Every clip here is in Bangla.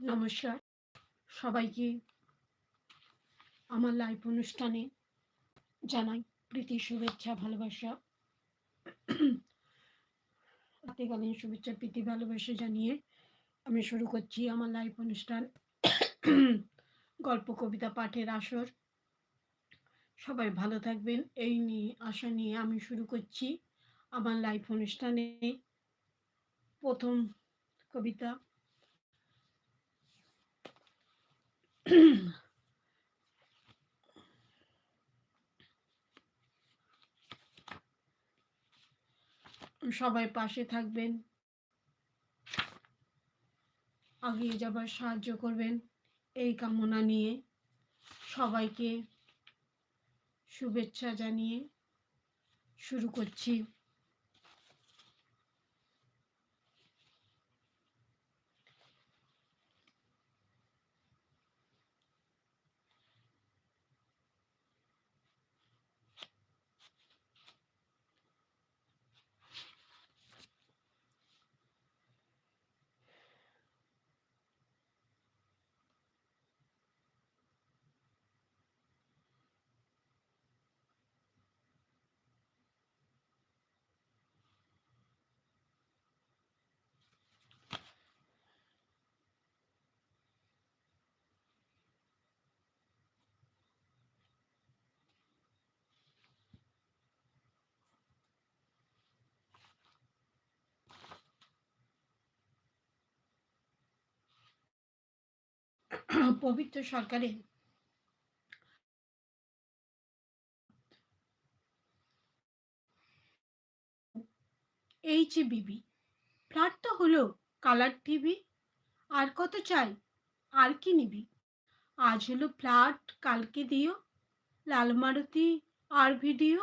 নমস্কার। সবাইকে আমার লাইভ অনুষ্ঠানে জানাই প্রীতি, শুভেচ্ছা, ভালোবাসা। রাত্রিকালীন শুভেচ্ছা, প্রীতি, ভালোবাসা জানিয়ে আমি শুরু করছি আমার লাইভ অনুষ্ঠান। গল্প, কবিতা, পাঠের আসর। সবাই ভালো থাকবেন। এই নিয়ে, আশা নিয়ে আমি শুরু করছি আমার লাইভ অনুষ্ঠানে। প্রথম কবিতা সবাই পাশে থাকবেন। আগিয়ে যাবার সাহায্য করবেন এই কামনা নিয়ে। সবাইকে শুভেচ্ছা জানিয়ে শুরু করছি। পবিত্র সরকারের এইচ বিবি ফ্ল্যাট তো হলো কালার টিভি আর কত চাই? আর কি নিবি? আজ হলো ফ্ল্যাট, কালকে দিও, লাল মারুতি, আর ভিডিও।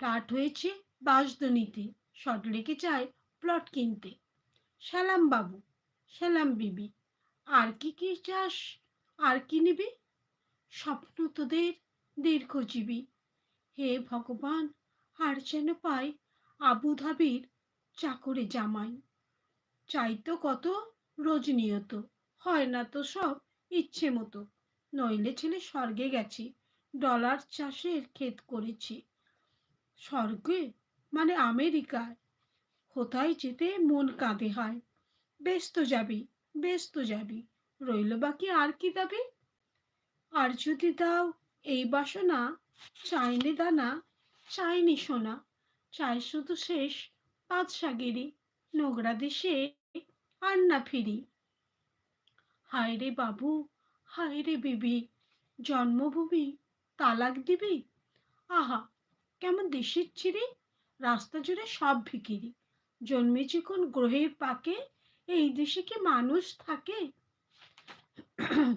ফ্ল্যাট হয়েছে বাসদনিতে, শর্ট লেগে চায় প্লট কিনতে। সালাম বাবু, সালাম বিবি। আর কি কি চাস? আর কি নিবি? স্বপ্ন তোদের দীর্ঘজীবী। হে ভগবান, আর যেন পাই আবুধাবির চাকরে জামাই। চাইতো কত রজনীয়ত হয় না তো সব ইচ্ছে মতো। নইলে ছেলে স্বর্গে গেছি, ডলার চাষের ক্ষেত করেছি। স্বর্গে মানে আমেরিকায়, কোথায় যেতে মন কাঁদে হয়। বেশ তো যাবি বেশ তো যাবি। রইল বাকি আর কি দাবি আর যদি দাও এই বাসনা, চাইনি দানা, চাইনি সোনা, চাই শুধু শেষ বাদশাগিরি, নোংরা দেশে আর না ফিরি। হায় রে বাবু, হায় রে বিবি, জন্মভূমি তালাক দিবি? আহা, কেমন দেশের চিড়ি রাস্তা জুড়ে সব ভিকিরি। জন্মেছে কোন গ্রহের পাকে এই দেশে কি মানুষ থাকে?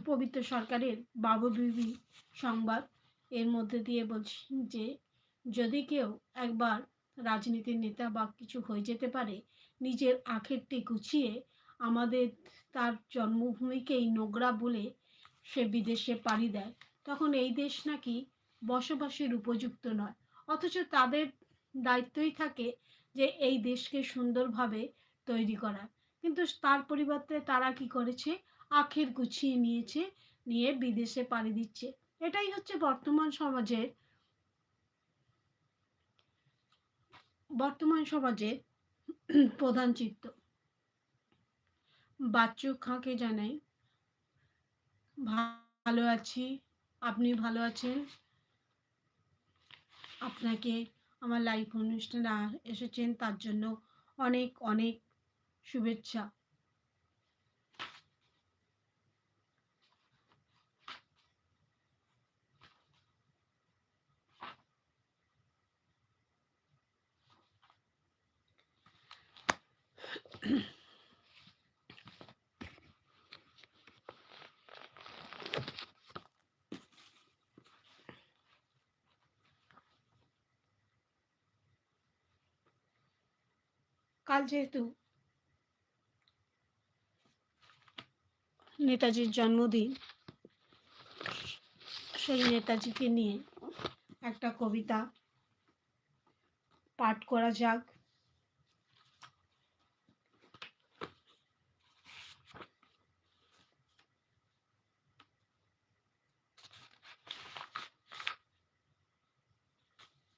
পবিত্র সরকারের বাবু বিবি সংবাদ এর মধ্যে দিয়ে বলছেন যে, যদি কেউ একবার রাজনীতির নেতা বা কিছু হয়ে যেতে পারে, নিজের আখেরটি গুছিয়ে আমাদের তার জন্মভূমিকেই নোংরা বলে সে বিদেশে পাড়ি দেয়, তখন এই দেশ নাকি বসবাসের উপযুক্ত নয়। অথচ তাদের দায়িত্বই থাকে যে, এই দেশকে সুন্দরভাবে তৈরি করা কিন্তু তার পরিবর্তে তারা কি করেছে? আখের গুছিয়ে নিয়েছে, নিয়ে বিদেশে পাড়ি দিচ্ছে। এটাই হচ্ছে বর্তমান সমাজের বর্তমান সমাজের প্রধান চিত্র। বাচ্চু খাঁকে জানাই? ভালো আছি, আপনি ভালো আছেন? আপনাকে আমার লাইভ অনুষ্ঠানে এসেছেন, তার জন্য অনেক অনেক শুভেচ্ছা কাল যেহেতু নেতাজির জন্মদিন। সেই নেতাজিকে নিয়ে একটা কবিতা পাঠ করা যাক।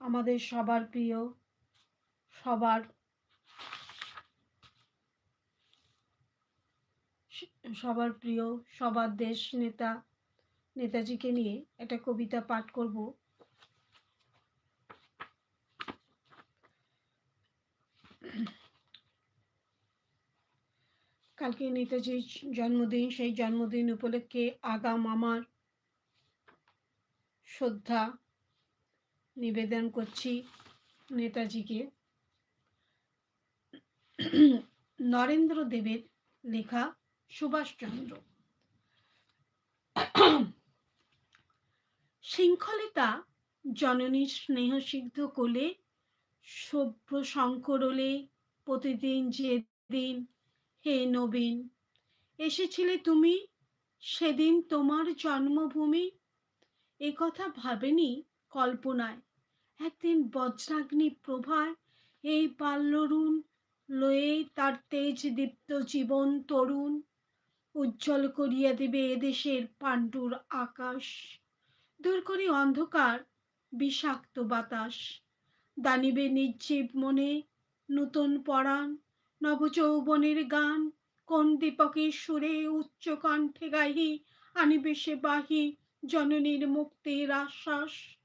আমাদের সবার প্রিয় সবার সবার প্রিয়, সবার দেশ নেতা, নেতাজিকে নিয়ে একটা কবিতা পাঠ করব। কালকে নেতাজির জন্মদিন, সেই জন্মদিন উপলক্ষে আগাম আমার শ্রদ্ধা নিবেদন করছি নেতাজিকে। নরেন্দ্র দেবের লেখা সুভাষচন্দ্র। শৃঙ্খলিতা জননীর স্নেহসিদ্ধ কোলে সভ্য শঙ্করলে প্রতিদিন যে দিন হে নবীন, এসেছিলে তুমি সেদিন তোমার জন্মভূমি? এ কথা ভাবেনি কল্পনায়। একদিন বজ্রাগ্নি প্রভায় এই বাল্যরুণ লয়ে তার তেজ দীপ্ত জীবন তরুণ উজ্জ্বল করিয়া দেবে এদেশের পাণ্ডুর আকাশ। দূর করি অন্ধকার, বিষাক্ত বাতাস। দানিবে নির্জীব মনে নূতন পরাণ, নবযৌবনের গান। কোন দীপকের সুরে উচ্চ কণ্ঠে গাহি, আনিবে সে বাহি জননীর মুক্তির আশ্বাস।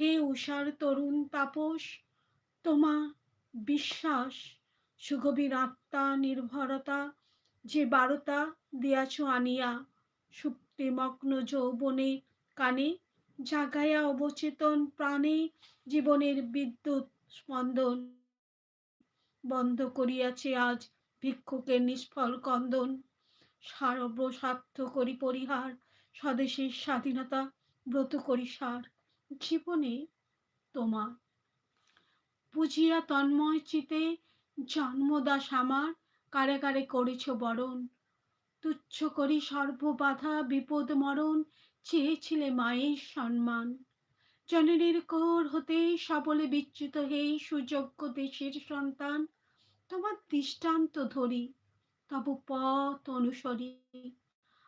হে উষার তরুণ তাপস, তোমা বিশ্বাস, সুগভীর আত্মা, নির্ভরতা যে বারতা দিয়াছ আনিয়া সুপ্তিমগ্ন যৌবনে কানে জাগায়া অবচেতন প্রাণে জীবনের বিদ্যুৎ স্পন্দন বন্ধ করিয়াছে আজ ভিক্ষুকের নিষ্ফল কন্দন। সর্বস্বার্থ করি পরিহার, স্বদেশের স্বাধীনতা ব্রত করি সার। জীবনে তোমার। বুঝিয়া তন্ময় চিতে জন্মদাস আমার কারে কারে করেছ বরণ। তুচ্ছ করি সর্ববাধা বিপদ মরণ, চেয়েছিলে মায়ের সম্মান। জননীর কোর হতে সবলে বিচ্যুত হেই সুযোগ্য দেশের সন্তান, তোমার দৃষ্টান্ত ধরি, তব পথ অনুসরি।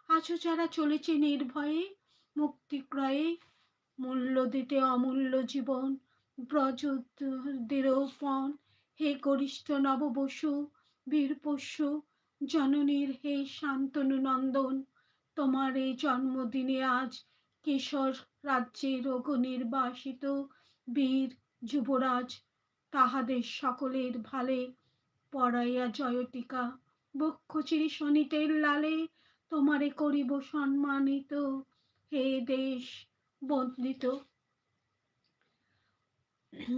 আছো যারা চলেছে নির্ভয়ে, মুক্তি ক্রয়ে, মূল্য দিতে অমূল্য জীবন ব্রজদেরোপণ হে গরিষ্ঠ নববসু বীর পশু জননীর হে শান্তনু নন্দন, তোমার এই জন্মদিনে আজ কেশর রাজ্যের নির্বাসিত বীর যুবরাজ, তাহাদের সকলের ভালে পড়াইয়া জয়টিকা বক্ষ চিরি শনিতের লালে তোমারে করিব সম্মানিত। হে দেশ বন্দিত।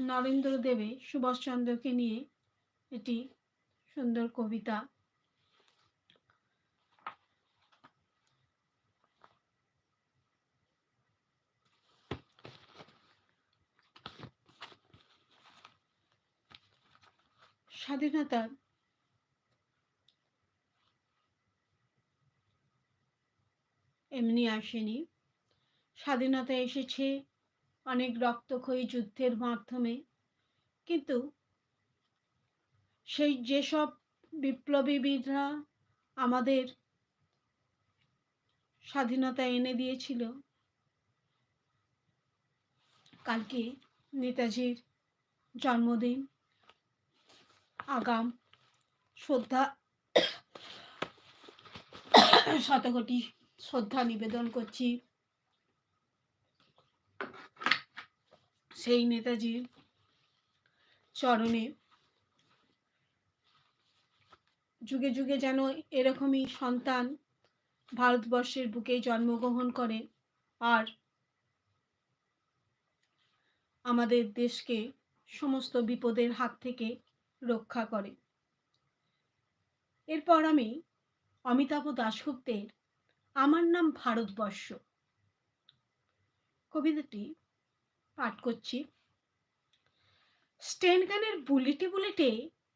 নরেন্দ্র দেবে সুভাষচন্দ্রকে নিয়ে এটি সুন্দর কবিতা। স্বাধীনতার এমনি আসেনি। স্বাধীনতা এসেছে অনেক রক্তক্ষয়ী যুদ্ধের মাধ্যমে কিন্তু সেই যেসব বিপ্লবীবিদরা আমাদের স্বাধীনতা এনে দিয়েছিল, কালকে নেতাজির জন্মদিন, আগাম, শ্রদ্ধা, শতকোটি শ্রদ্ধা নিবেদন করছি। সেই নেতাজির চরণে যুগে যুগে যেন এরকমই সন্তান ভারতবর্ষের বুকে জন্মগ্রহণ করে আর আমাদের দেশকে সমস্ত বিপদের হাত থেকে রক্ষা করে। এরপর আমি অমিতাভ দাশগুপ্তের আমার নাম ভারতবর্ষ। কবিতাটি পাঠ করছি। স্টেনগানের বুলেটে বুলেটে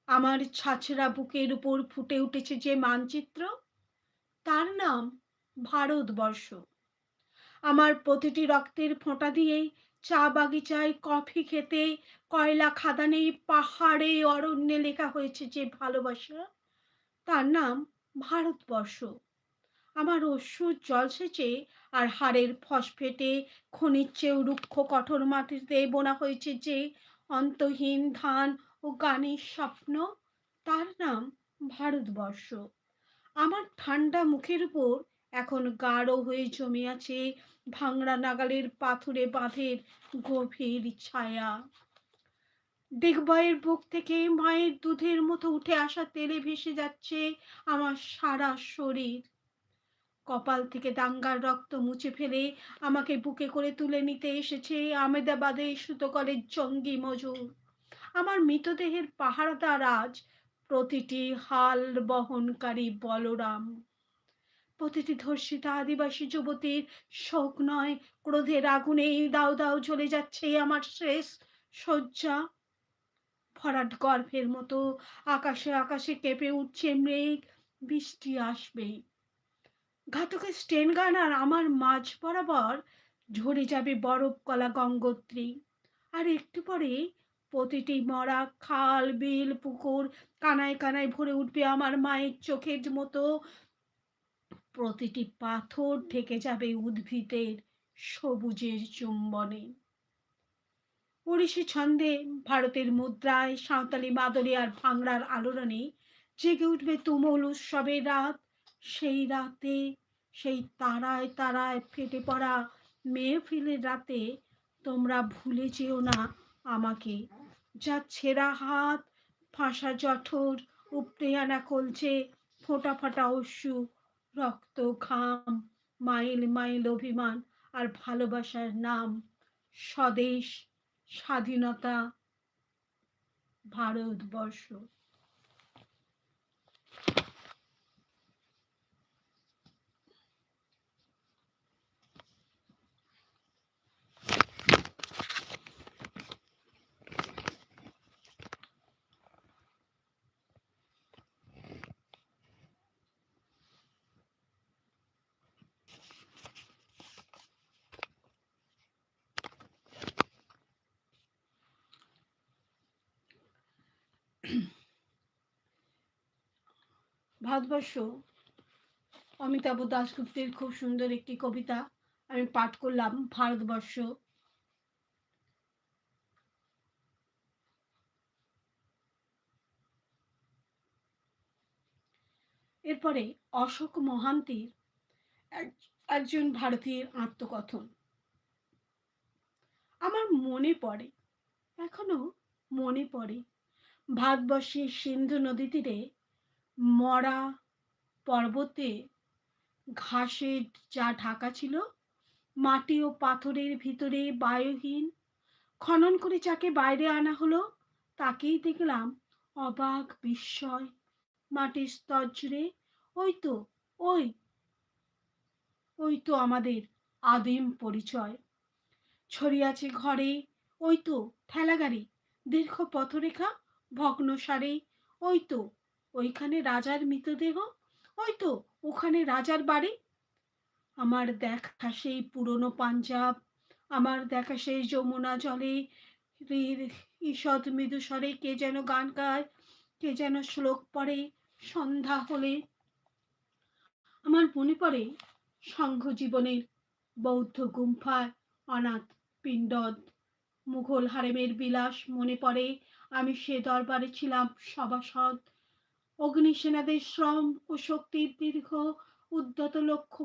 আমার ছাছরা বুকের উপর ফুটে উঠেছে যে মানচিত্র, তার নাম ভারতবর্ষ। আমার প্রতিটি রক্তের ফোঁটা দিয়ে চা বাগিচায় কফি খেতে কয়লা খাদানে পাহাড়ে অরণ্যে লেখা হয়েছে যে ভালোবাসা, তার নাম ভারতবর্ষ। আমার ওষুধ জলসেচে আর হাড়ের ফসফেটে খনির চেয়েও রুক্ষ কঠোর মাটিতে বোনা হয়েছে যে অন্তহীন ধান ও গানের স্বপ্ন, তার নাম ভারতবর্ষ। আমার ঠান্ডা মুখের উপর এখন গাঢ় হয়ে জমে আছে ভাংড়া নাগালের পাথুরে বাঁধের গভীর ছায়া। দেখবয়ের বুক থেকে মায়ের দুধের মতো উঠে আসা তেলে ভেসে যাচ্ছে আমার সারা শরীর। কপাল থেকে দাঙ্গার রক্ত মুছে ফেলে আমাকে বুকে করে তুলে নিতে এসেছে আমেদাবাদে সুতকলের জঙ্গি মজুর। আমার মৃতদেহের পাহারাদার আজ প্রতিটি হাল বহনকারী বলরাম। প্রতিটি ধর্ষিতা আদিবাসী যুবতীর শোক নয়, ক্রোধের আগুনে দাও দাও চলে যাচ্ছে আমার শেষ শয্যা। ভরাট গর্ভের মতো আকাশে আকাশে কেঁপে উঠছে মেঘ, বৃষ্টি আসবে। ঘাতকের স্টেন গান আর আমার মাঝ বরাবর ঝরে যাবে বরফ কলা গঙ্গোত্রী। আর একটু পরে প্রতিটি মরা খাল, বিল, পুকুর কানায় কানায় ভরে উঠবে আমার মায়ের চোখের মতো। প্রতিটি পাথর ঢেকে যাবে উদ্ভিদের সবুজের চুম্বনে। ওড়িশি ছন্দে ভারতের মুদ্রায় সাঁওতালি মাদলি আর ভাংড়ার আলোড়নে জেগে উঠবে তুমুল উৎসবের রাত। সেই রাতে, সেই তারায় তারায় ফেটে পড়া মেয়ে মেহফিলের রাতে তোমরা ভুলে যেও না আমাকে। যা ছেঁড়া হাত, ফাঁসা জঠর, উপড়ে আনা কলছে ফোটা ফাটা অশ্রু, রক্ত, ঘাম, মাইল মাইল অভিমান আর ভালোবাসার নাম। স্বদেশ, স্বাধীনতা, ভারতবর্ষ। ভারতবর্ষ অমিতাভ দাশগুপ্তের খুব সুন্দর একটি কবিতা আমি পাঠ করলাম, ভারতবর্ষ। এরপরে অশোক মহান্তির একজন ভারতীয় আত্মকথন। আমার মনে পড়ে, এখনও মনে পড়ে, ভারতবর্ষের সিন্ধু নদী তীরে মরা পর্বতে ঘাসের যা ঢাকা ছিল, মাটি ও পাথরের ভিতরে বায়ুহীন, খনন করে যাকে বাইরে আনা হলো, তাকেই দেখলাম অবাক বিস্ময়। মাটির স্তর জুড়ে ওই তো, ওই ওই তো আমাদের আদিম পরিচয়। ছড়িয়াছে ঘরে ওই তো ঠেলাগাড়ি, দীর্ঘ পথরেখা ভগ্ন সারে ওই তো ওইখানে রাজার মৃতদেহ? ওই তো ওখানে রাজার বাড়ি। আমার দেখা সেই পুরনো পাঞ্জাব, আমার দেখা সেই যমুনা জলে ঈষৎ মৃদুস্বরে কে যেন গান গায়, কে যেন শ্লোক পড়ে সন্ধ্যা হলে। আমার মনে পড়ে সংঘ জীবনের বৌদ্ধ গুম্ফায় অনাথ পিণ্ডদ। মুঘল হারেমের বিলাস মনে পড়ে, আমি সে দরবারে ছিলাম সভাসদ। অগ্নিসেনাদের শ্রম ও শক্তির দীর্ঘ উদ্যত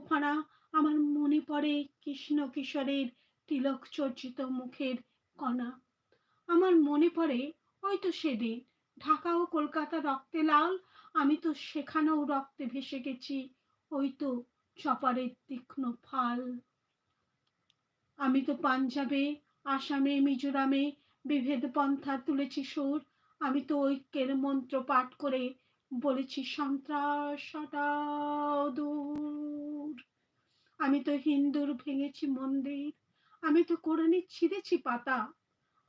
ফানা আমার মনে পড়ে কৃষ্ণ কিশোরের তিলক চর্চিত মুখের কণা। আমার মনে পড়ে, ওই তো সেদিন। ঢাকা ও কলকাতা রক্তে লাল, আমি তো সেখানেও রক্তে ভেসে গেছি, ওই তো চপারের তীক্ষ্ণ ফাল। আমি তো পাঞ্জাবে, আসামে, মিজোরামে বিভেদ পন্থা তুলেছি সুর, আমি তো ঐক্যের মন্ত্র পাঠ করে বলেছি সন্ত্রাস দূর। আমি তো হিন্দুর ভেঙেছি মন্দির। আমি তো কোরআনে ছিঁড়েছি পাতা।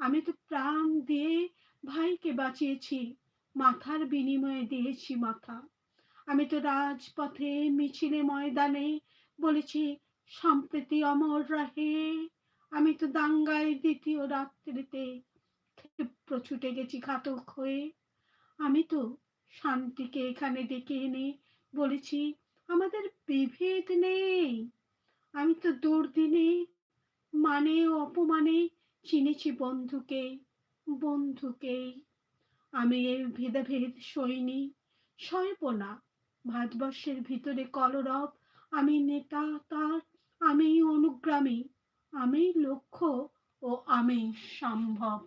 আমি তো প্রাণ দিয়ে ভাইকে বাঁচিয়েছি, মাথার বিনিময়ে দিয়েছি মাথা। আমি তো রাজপথে, মিছিলে, ময়দানে বলেছি, সম্প্রীতি অমর রাহে। আমি তো দাঙ্গায় দ্বিতীয় রাত্রিতে ক্ষিপ্র ছুটে গেছি ঘাতক হয়ে। আমি তো শান্তিকে এখানে ডেকে এনে বলেছি, আমাদের বিভেদ নেই। আমি তো দুর্দিনে মানে অপমানে চিনেছি বন্ধুকে বন্ধুকে। আমি এর ভেদাভেদ সইনি, সইব না। ভারতবর্ষের ভিতরে কলরব, আমি নেতা, তার, আমি অনুগ্রামী আমি লক্ষ্য ও আমি সম্ভব।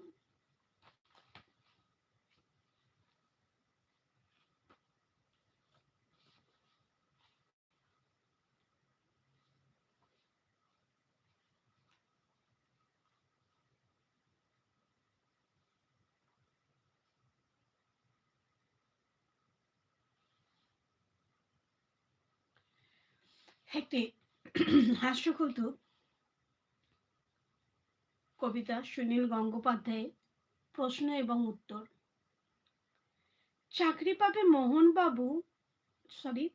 একটি হাস্যকৌতুক কবিতা সুনীল গঙ্গোপাধ্যায় প্রশ্ন এবং উত্তর। চাকরি পাবে মোহনবাবু সরি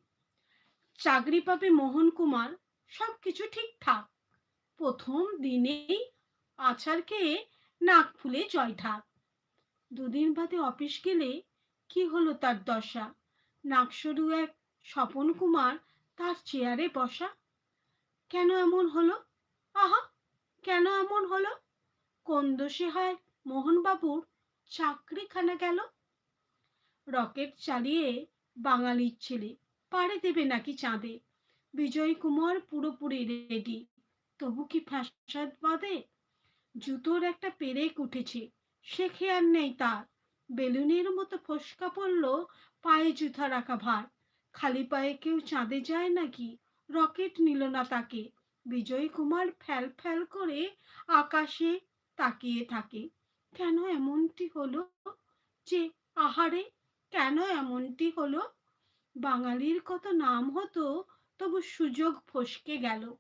চাকরি পাবে মোহন কুমার সব কিছু ঠিকঠাক। প্রথম দিনেই আছাড় খেয়ে নাক ফুলে জয় ঠাক দুদিন বাদে অফিস গেলে কি হলো তার দশা? নাকসরু এক স্বপন কুমার তার চেয়ারে বসা। কেন এমন হলো? আহা, কেন এমন হলো? কোন দোষে হয় মোহনবাবুর? চাকরিখানা গেল। রকেট চালিয়ে বাঙালির ছেলে, পাড়ে দেবে নাকি চাঁদে? বিজয় কুমার পুরোপুরি রেডি। তবু কি ফ্যাসাদ বাদে? জুতোর একটা পেরেক উঠেছে, সে খেয়ার নেই তার। বেলুনের মতো ফসকা পড়ল পায়ে জুতা রাখা ভার। খালি পায়ে কেউ চাঁদে যায় নাকি? রকেট নিল না তাকে। বিজয় কুমার ফ্যাল ফ্যাল করে আকাশে তাকিয়ে থাকে। কেন এমনটি হলো? যে, আহারে, কেন এমনটি হলো? বাঙালির কত নাম হতো, তবু সুযোগ ফসকে গেল।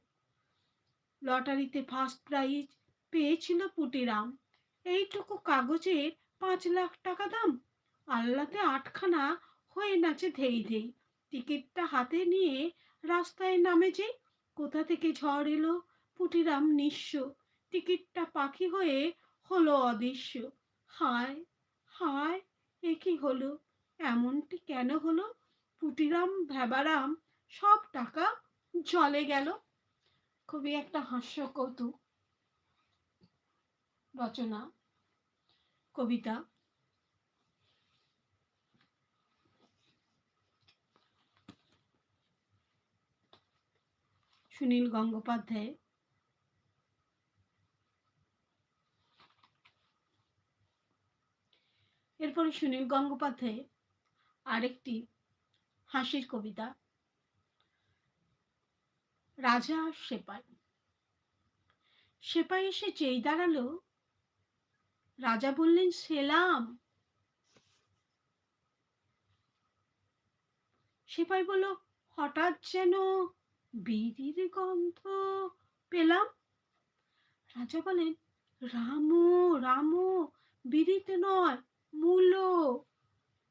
লটারিতে ফার্স্ট প্রাইজ পেয়েছিল পুটিরাম। এইটুকু কাগজের পাঁচ লাখ টাকা দাম? আল্লাতে আটখানা হয়ে নাচে ধেই ধেই। টিকিটটা হাতে নিয়ে রাস্তায় নামে যে, কোথা থেকে ঝড় এলো? পুটিরাম নিঃস্ব। টিকিটটা পাখি হয়ে হলো অদৃশ্য। হায় হায়, এ কি হলো? এমনটি কেন হলো? পুটিরাম ভেবারাম, সব টাকা জলে গেল। খুবই একটা হাস্য কৌতুক রচনা। কবিতা সুনীল গঙ্গোপাধ্যায়। এরপরে সুনীল গঙ্গোপাধ্যায়, আরেকটি হাসির কবিতা, রাজা সেপাই। সেপাই এসে চেয়ে দাঁড়াল, রাজা বললেন, সেলাম। সেপাই বলল, হঠাৎ যেন বিড়ির গন্ধ পেলাম? রাজা বলেন রামু রামু, বিড়িতে নয়, মূলো।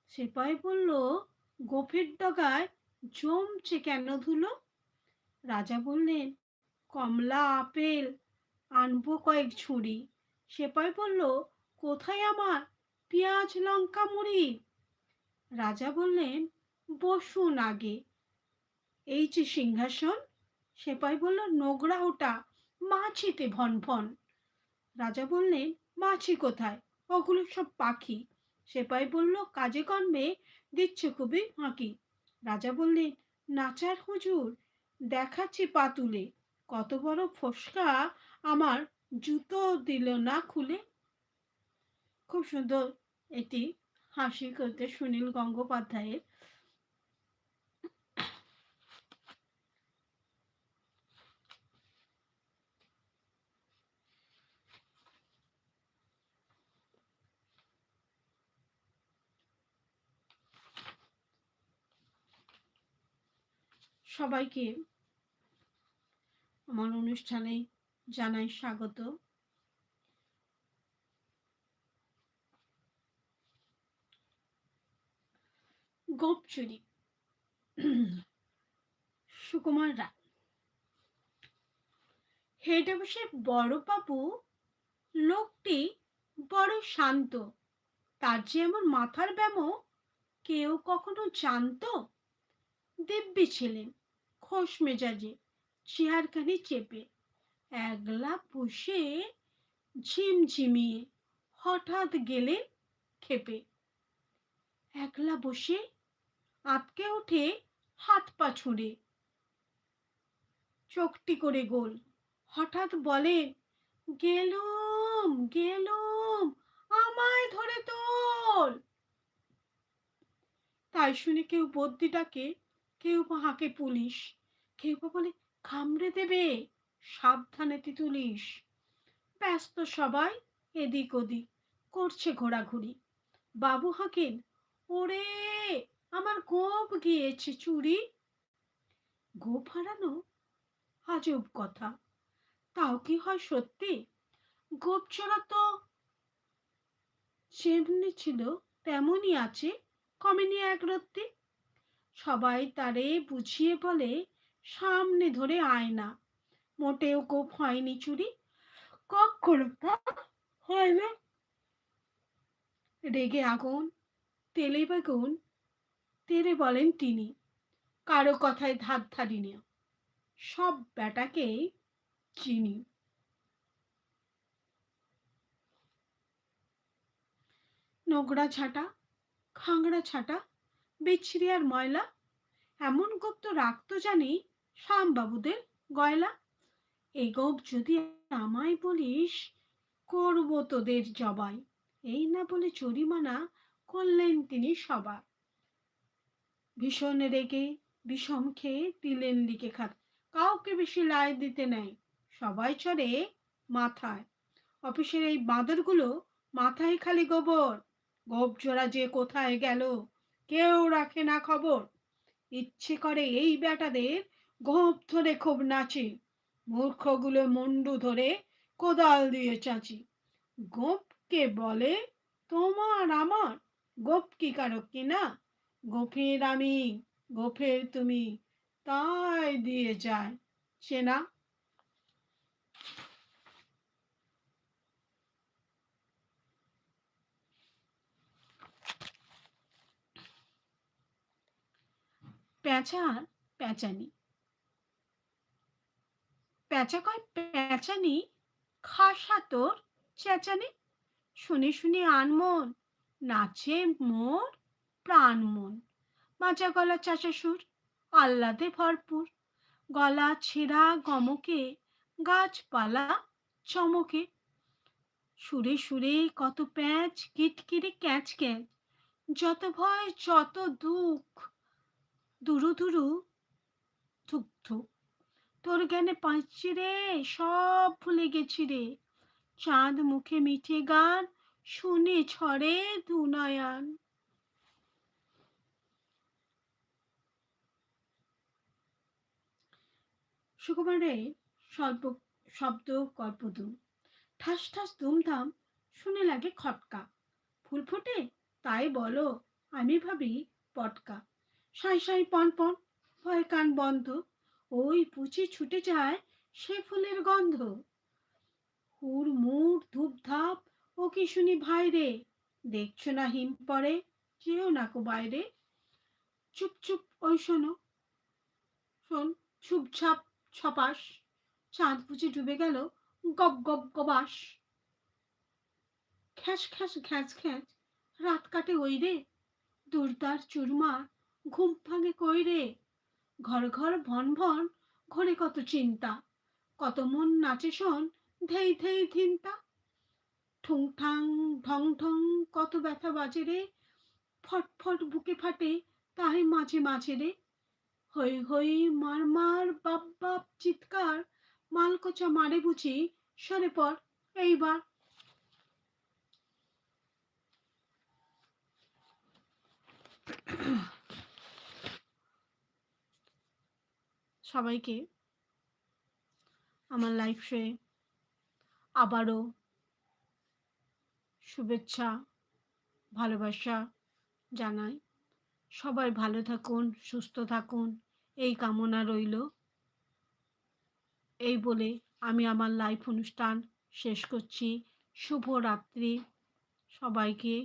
সেপাই বলল, গোফের ডগায় জমছে কেন ধুলো? রাজা বললেন, কমলা, আপেল, আনব কয়েক ঝুড়ি সেপাই বলল, কোথায় আমার? পেঁয়াজ, লঙ্কা, মুড়ি। রাজা বললেন, বসুন আগে। এই যে সিংহাসন, সেপাই বলল, নোংরা ওটা, মাছিতে ভন ভন। রাজা বললেন, মাছি কোথায়? ওগুলো সব পাখি। সেপাই বলল, কাজে কর্মে দিচ্ছে খুবই ফাঁকি। রাজা বললেন, নাচার হুজুর, দেখাচ্ছি পা তুলে কত বড় ফসকা আমার জুতো দিল না খুলে। খুব সুন্দর এটি হাসি করতে সুনীল গঙ্গোপাধ্যায়ের সবাইকে আমার অনুষ্ঠানে জানাই স্বাগত। গোপচুরি সুকুমার রায়। হেডে বসে বড়বাবু লোকটি বড় শান্ত। তার যে এমন মাথার ব্যামো কেউ কখনো জানতো? দিব্যি ছিলেন। খোশ মেজাজে, চেয়ারখানি চেপে, একলা বসে ঝিমঝিমিয়ে হঠাৎ গেলেন খেপে। একলা বসে আটকে উঠে হাত পা ছুঁড়ে। চোখটি করে গোল। হঠাৎ বলে, গেলুম গেলুম, আমায় ধরে তোল। তাই শুনে কেউ বদ্যিটাকে কেউ বা হাঁকে পুলিশ, কেউ বা বলে খামড়ে দেবে, সাবধানে তুলিস ব্যস্ত সবাই এদিক ওদিক করছে ঘোরাঘুরি। বাবু হাঁকেন, ওরে, আমার গোপ গিয়েছে চুরি। গোপ হারানো আজব কথা। তাও কি হয় সত্যি? গোপ চোরা তো যেমনি ছিল, তেমনই আছে, কমেনি এক রত্তি। সবাই তারে বুঝিয়ে বলে, সামনে ধরে আয় না। মোটেও কোপ হয়নি চুরি। কখনো হয় না। রেগে আগুন, তেলে বেগুন, তেরে বলেন তিনি, কারও কথায় ধার ধারি না সব ব্যাটাকে চিনি। নোংরা ছাটা, খাংড়া ছাটা বিচ্ছিরি আর ময়লা? এমন গোপ তো রাখতো জানি শ্যামবাবুদের গয়লা। এই গোপ যদি আমায় বলিস, করব তোদের জবাই। এই না বলে চরিমানা করলেন তিনি সবার। ভীষণ রেগে, বিষম খেয়ে দিলেন লিখে খাত। কাউকে বেশি লাই দিতে নেই, সবাই চড়ে মাথায়। অফিসের এই বাঁদরগুলো মাথায় খালি গোবর। গোপ জোড়া যে কোথায় গেল কেউ রাখে না খবর। ইচ্ছে করে এই বেটাদের গোপ ধরে খুব নাচে। মূর্খগুলো মুন্ডু ধরে কোদাল দিয়ে চাচি। গোপকে বলে? তোমার, আমার। গোপ কি কারক কিনা? গোফের আমি, গোফের তুমি। তাই দিয়ে যায়। চেনা পেঁচার পেঁচানি পেঁচা কয় পেঁচানি খাসা তোর চেঁচানি? শুনে শুনে আনমন নাচে মোর প্রাণ মন। মাচা গলা চাচা সুর ভরপুর। গলা ছেঁড়া গমকে, গাছপালা চমকে। সুরে সুরে কত প্যাঁচ কিটকিরে ক্যাচ ক্যাচ। যত ভয়, যত দুঃখ দুরু দুরু থুক থুক তোর জ্ঞানে পাঁচছি রে, সব ভুলে গেছি রে। চাঁদ মুখে মিঠে গান, শুনে ছড়ে দুনয়ন। সুকুমারে স্বল্প, শব্দ কল্পদুম ঠাস ঠাস দুমধাম শুনে লাগে খটকা। ফুল ফোটে, তাই বলো, আমি ভাবি পটকা। সাই সাই পন পন, ভয় কান বন্ধ। ওই পুচি ছুটে যায় সে ফুলের গন্ধ। হুর মুড় ধূপ ধাপ ও কি শুনি ভাই রে? দেখছ না হিম পরে? যেও না কো বাইরে। চুপ চুপ, ওই শোনো। শোন ছাপ, ছপাস। চাঁদ বুঝে ডুবে গেল গপ গপ গবাস। খ্যাস খ্যাস ঘ্যাঁচ খ্যাঁচ, রাত কাটে ওই রে। দুর্দার চুরমার ঘুম ভাঙে কই রে? ঘর ঘর ভন ভন ঘরে কত চিন্তা, কত মন নাচে শোন ধেই ধেই ধিনতা। ঠুং ঠাং ঢং ঢং কত ব্যথা বাজে রে? ফট ফট বুকে ফাটে তাই মাঝে মাঝে রে। হই হই মার মার বাপ বাপ চিৎকার মালকোচা মারে বুঝি, সরে পর এইবার। সবাইকে আমার লাইফে আবারও শুভেচ্ছা, ভালোবাসা জানাই। সবাই ভালো থাকুন, সুস্থ থাকুন, এই কামনা রইল। এই বলে আমি আমার লাইভ অনুষ্ঠান শেষ করছি। শুভরাত্রি সবাইকে।